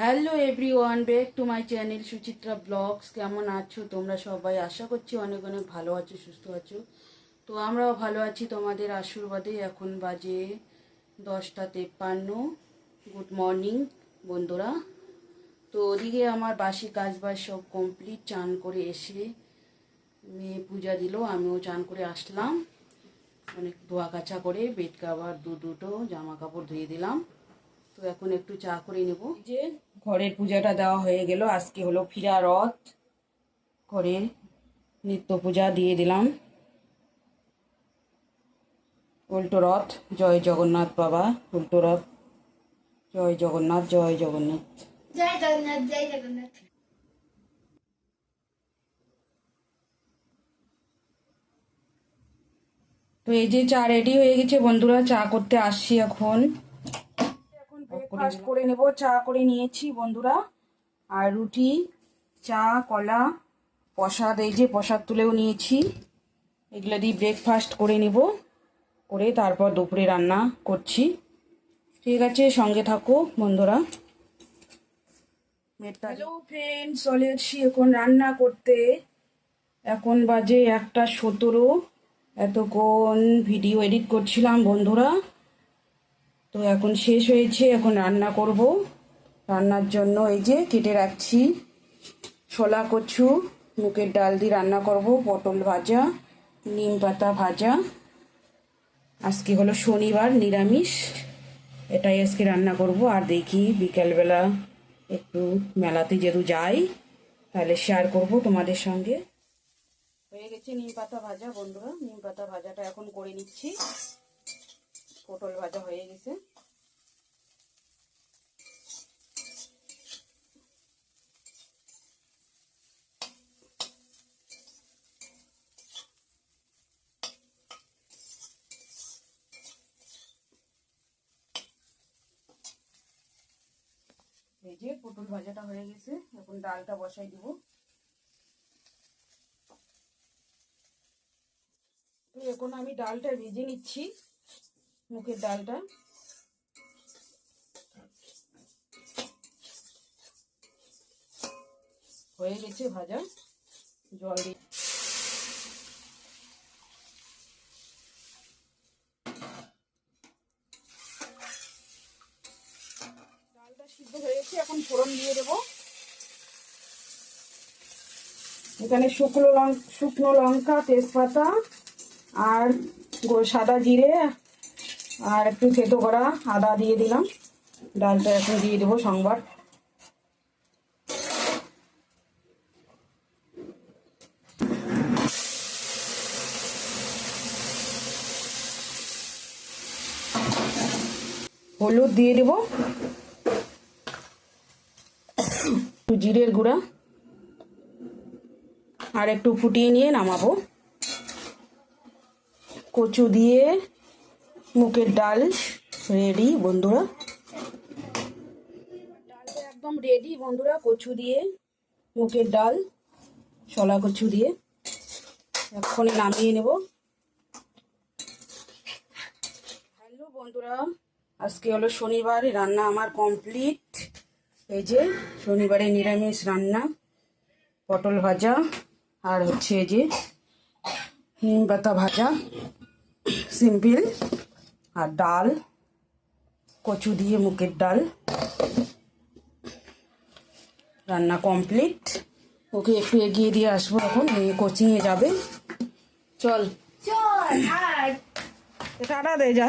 Hello everyone back to my channel Suchitra blogs কেমন আছো? তোমরা সবাই আশা করছি অনেক অনেক ভালো আছো, সুস্থ আছো। তো আমরাও ভালো আছি, তোমাদের আশীর্বাদে। এখন বাজে দশটা তেপ্পান্ন। গুড মর্নিং বন্ধুরা। তো ওদিকে আমার বাসি কাজ বাজ সব কমপ্লিট চান করে এসে মেয়ে পূজা দিল, আমিও চান করে আসলাম। অনেক ধোয়া কাছা করে, বেড কাভার দু দুটো জামা কাপড় ধুয়ে দিলাম। তো এখন একটু চা করে নেব। যে ঘরের পূজাটা দেওয়া হয়ে গেল আজকে হলো ফিরা রথ। ঘরের নিত্য পূজা দিয়ে দিলাম। উল্টো রথ জয় জগন্নাথ বাবা উল্টো রথ। জয় জগন্নাথ জয় জগন্নাথ। জয় জগন্নাথ জয় জগন্নাথ। তো এই যে চা রেডি হয়ে গেছে বন্ধুরা চা করতে আসছি এখন এখন। ব্রেকফাস্ট করে নেব চা করে নিয়েছি বন্ধুরা। আর রুটি চা কলা প্রসাদ এই যে প্রসাদ তুলেও নিয়েছি। এগুলো দিয়ে ব্রেকফাস্ট করে নেব। করে তারপর দুপুরে রান্না করছি। ঠিক আছে সঙ্গে থাকো বন্ধুরা। হ্যালো ফ্রেন্ডস চলে এসছি এখন রান্না করতে। এখন বাজে একটা সতেরো। এতক্ষণ ভিডিও এডিট করছিলাম বন্ধুরা। তো এখন শেষ হয়েছে, এখন রান্না করব। রান্নার জন্য এই যে কেটে রাখছি ছোলা, কচু মুখের ডাল দিয়ে রান্না করব, পটল ভাজা, নিম পাতা ভাজা। আজকে হলো শনিবার, নিরামিষ। এটাই আজকে রান্না করব। আর দেখি বিকেলবেলা একটু মেলাতে যেহেতু যাই, তাহলে শেয়ার করব তোমাদের সঙ্গে। হয়ে গেছে নিম পাতা ভাজা বন্ধুরা, নিম পাতা ভাজাটা এখন করে নিচ্ছি। পটল ভাজা হয়ে গেছে। এই যে পটল ভাজাটা হয়ে গেছে, এখন ডালটা বসাই দিব। এখন আমি ডালটা ভেজে নিচ্ছি। মুখের ডালটা। হয়ে গেছে ভাজা। জল দিয়ে ডালটা সিদ্ধ হয়ে গেছে, এখন ফোড়ন দিয়ে দেবো। এখানে শুকনো লঙ্কা শুকনো লঙ্কা, তেজপাতা আর সাদা জিরে আর একটু থেতো করা আদা দিয়ে দিলাম। ডালটা এখন দিয়ে দেবো সংবাদ। হলুদ দিয়ে দেবো। জিরের গুঁড়া। আর একটু ফুটিয়ে নিয়ে নামাবো। কচু দিয়ে মুগের ডাল রেডি বন্ধুরা। ডালটা একদম রেডি বন্ধুরা, কচু দিয়ে, মুগের ডাল শলা কচু দিয়ে। এক্ষুনি নামিয়ে নেব। হ্যালো, বন্ধুরা, আজকে হলো শনিবার, রান্না আমার কমপ্লিট এই যে, শনিবারে নিরামিষ রান্না, পটল ভাজা, আর হচ্ছে এই যে, নিম পাতা ভাজা, সিম্পল। আর ডাল, কচু দিয়ে মুগের ডাল। রান্না কমপ্লিট ওকে একটু এগিয়ে দিয়ে আসব এখন মেয়ে কোচিংয়ে যাবে। চল। টাটা দে, যা।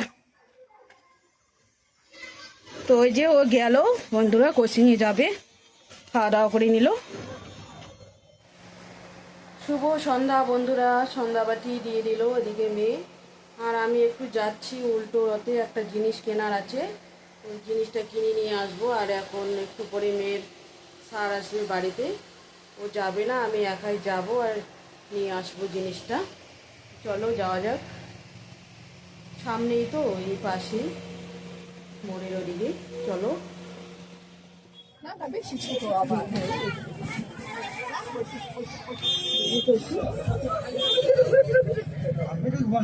তো ওই যে ও গেল, বন্ধুরা কোচিংয়ে যাবে। খাওয়া দাওয়া করে নিল। শুভ সন্ধ্যা বন্ধুরা, সন্ধ্যাবাতি দিয়ে দিল ওদিকে মেয়ে। আর আমি একটু যাচ্ছি উল্টো রথে একটা জিনিস কেনার আছে। ওই জিনিসটা কিনে নিয়ে আসব। আর এখন একটু পরে মেয়ের স্যার আসবে বাড়িতে। ও যাবে না আমি একাই যাব আর নিয়ে আসব জিনিসটা। চলো যাওয়া যাক। সামনেই তো এই পাশেই মোড়ের ওদিকে। চলো।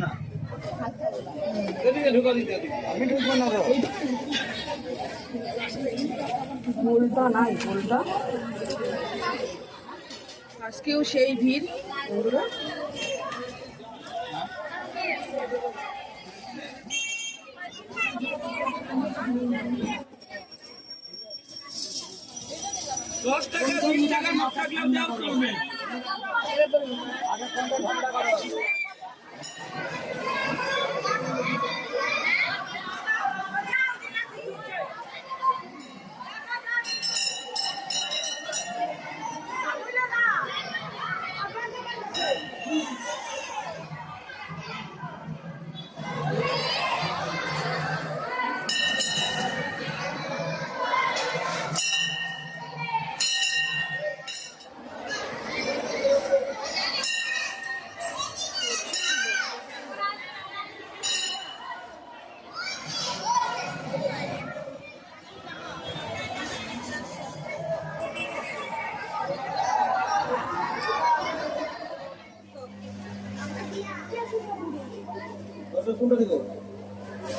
না ঢুকা দিতে আমি ঢুকবো না গোলটা নাই গোলটা আজকেও সেই ভিড়। বন্ধুরা দশ টাকা বিশ টাকা না থাকলেও দাম করবে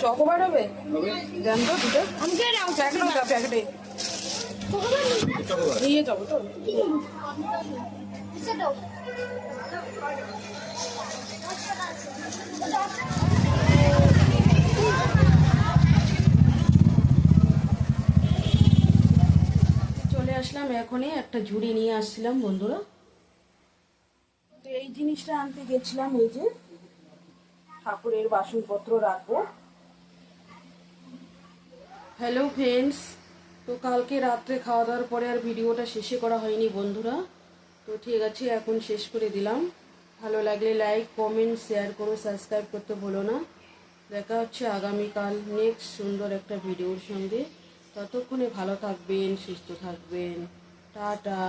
চকোবার হবে? দেন তো দুটো। আমাকে দাও প্যাকেটে। প্যাকেটে নিয়ে যাব তো। কিসে দাও চলে আসলাম এখনই একটা ঝুড়ি নিয়ে আসছিলাম বন্ধুরা। তো এই জিনিসটা আনতে গেছিলাম এই যে। ঠাকুরের বাসনপত্র রাখব। হ্যালো ফ্রেন্ডস তো কালকে রাত্রে খাওয়া দাওয়ার পরে আর ভিডিওটা শেষে করা হয়নি বন্ধুরা। তো ঠিক আছে, এখন শেষ করে দিলাম। ভালো লাগলে লাইক কমেন্ট শেয়ার করো সাবস্ক্রাইব করতে ভুলো না। দেখা হচ্ছে আগামীকাল নেক্সট সুন্দর একটা ভিডিওর সঙ্গে। ততক্ষণে ভালো থাকবেন, সুস্থ থাকবেন। টাটা।